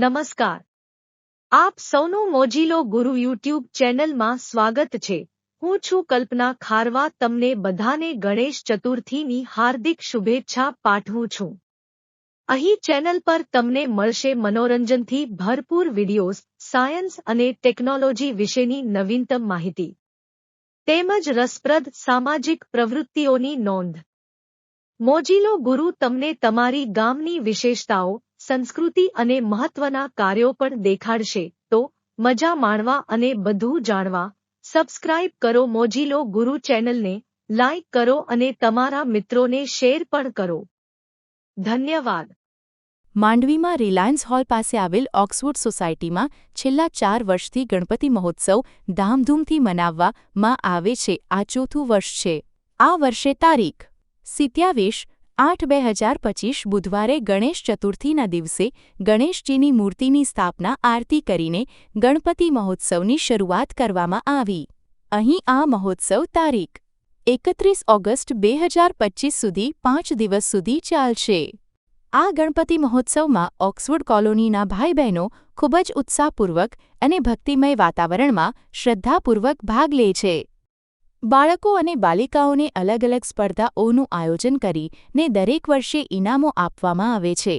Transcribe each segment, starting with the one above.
નમસ્કાર આપ સૌનું મોજીલો ગુરુ યુટ્યુબ ચેનલમાં સ્વાગત છે હું છું કલ્પના ખારવા તમને બધાને ગણેશ ચતુર્થીની હાર્દિક શુભેચ્છા પાઠવું છું અહીં ચેનલ પર તમને મળશે મનોરંજનથી ભરપૂર વિડીયોઝ સાયન્સ અને ટેકનોલોજી વિશેની નવીનતમ માહિતી તેમજ રસપ્રદ સામાજિક પ્રવૃત્તિઓની નોંધ. મોજીલો ગુરુ તમને તમારી ગામની વિશેષતાઓ, સંસ્કૃતિ અને મહત્વના કાર્યો પણ દેખાડશે, તો મજા માણવા અને બધું જાણવા, સબસ્ક્રાઇબ કરો મોજીલો ગુરુ ચેનલને, લાઇક કરો અને તમારા મિત્રોને શેર પણ કરો. ધન્યવાદ. માંડવીમાં રિલાયન્સ હોલ પાસે આવેલ ઓક્સફોર્ડ સોસાયટીમાં છેલ્લા ચાર વર્ષથી ગણપતિ મહોત્સવ ધામધૂમથી મનાવવામાં આવે છે. આ ચોથું વર્ષ છે. આ વર્ષે તારીખ. સિત્યાવીસ આઠ બે હજાર પચીસ બુધવારે ગણેશ ચતુર્થીના દિવસે ગણેશજીની મૂર્તિની સ્થાપના આરતી કરીને ગણપતિ મહોત્સવની શરૂઆત કરવામાં આવી. અહીં આ મહોત્સવ તારીખ. એકત્રીસ ઓગસ્ટ બે હજાર પચીસ સુધી પાંચ દિવસ સુધી ચાલશે. આ ગણપતિ મહોત્સવમાં ઓક્સફોર્ડ કોલોનીના ભાઈ બહેનો ખૂબ જ ઉત્સાહપૂર્વક અને ભક્તિમય વાતાવરણમાં શ્રદ્ધાપૂર્વક ભાગ લે છે. બાળકો અને બાલિકાઓને અલગ અલગ સ્પર્ધાઓનું આયોજન કરીને દરેક વર્ષે ઇનામો આપવામાં આવે છે.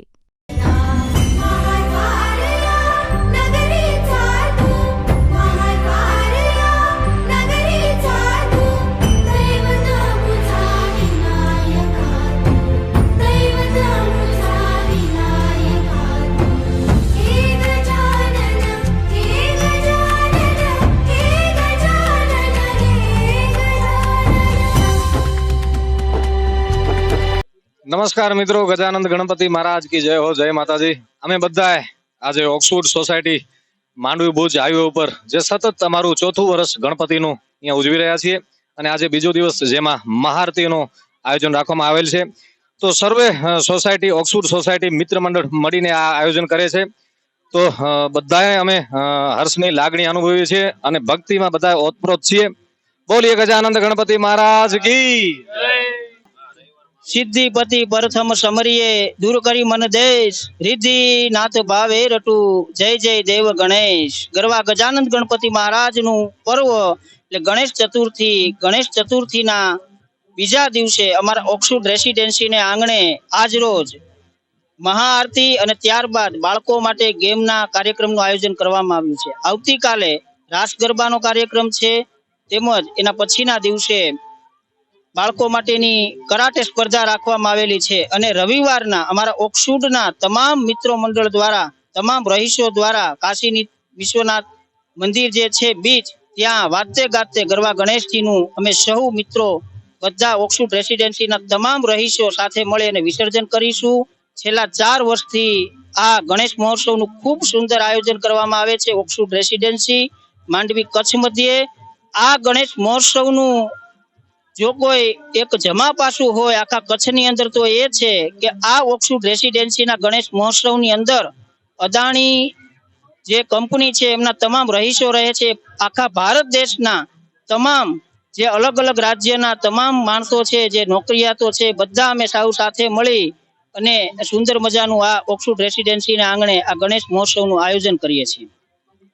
નમસ્કાર મિત્રો, ગજાનંદ ગણપતિ મહારાજ કી જય હો, જય માતાજી. અમે બધાએ આજે Oxford society Mandvi Bhuj highway ઉપર જે સતત અમારું ચોથું વર્ષ ગણપતિનું અહીંયા ઉજવી રહ્યા છીએ અને આજે બીજો દિવસ જેમાં મહારતીનું આયોજન રાખવામાં આવેલ છે. તો સર્વે સોસાયટી, ઓક્સફોર્ડ સોસાયટી મિત્ર મંડળ મળીને આ આયોજન કરે છે. તો બધાએ અમે હર્ષની લાગણી અનુભવીએ છીએ અને ભક્તિમાં બધા ઓતપ્રોત છીએ. બોલીએ ગજાનંદ ગણપતિ મહારાજ કી. સિદ્ધિપતિ પ્રથમ સમરીએ દૂર કરી મન દેશ રિદ્ધિ નાથ ભાવે રટુ, જય જય દેવ ગણેશ. ગરવા ગજાનંદ ગણપતિ મહારાજનું પર્વ, એટલે ગણેશ ચતુર્થી, ગણેશ ચતુર્થીના બીજા દિવસે અમારા ઓક્સફોર્ડ રેસિડેન્સીને આંગણે આજ રોજ મહાઆરતી અને ત્યારબાદ બાળકો માટે ગેમના કાર્યક્રમનું આયોજન કરવામાં આવ્યું છે. આવતીકાલે રાસ ગરબાનો કાર્યક્રમ છે, તેમજ એના પછીના દિવસે બાળકો માટેની કરાટે સ્પર્ધા રાખવામાં આવેલી છે અને રવિવારના અમારા ઓક્સુડના તમામ મિત્રો મંડળ દ્વારા, તમામ રહીશો દ્વારા કાશીની વિશ્વનાથ મંદિર જે છે બીચ, ત્યાં વાતે ગાતે ગરવા ગણેશજીનું અમે સૌ મિત્રો બધા ઓક્સુડ રેસિડેન્સીના તમામ રહીશો સાથે મળી અને વિસર્જન કરીશું. છેલ્લા ચાર વર્ષથી આ ગણેશ મહોત્સવનું ખૂબ સુંદર આયોજન કરવામાં આવે છે ઓક્સફોર્ડ રેસિડેન્સી માંડવી કચ્છ મધ્યે. આ ગણેશ મહોત્સવનું જો કોઈ એક જમા પાસું હોય, આખા કચ્છની અંદર તો એ છે કે આ ઓક્સફોર્ડ રેસિડેન્સીના ગણેશ મહોત્સવની અંદર અદાણી જે કંપની છે, એમના તમામ રહીશો રહે છે. આખા ભારત દેશના તમામ જે અલગ અલગ રાજ્યના તમામ માણસો છે, જે નોકરિયાતો છે, બધા અમે સૌ સાથે મળી અને સુંદર મજાનું આ ઓક્સફોર્ડ રેસિડેન્સીના આંગણે આ ગણેશ મહોત્સવનું આયોજન કરીએ છીએ.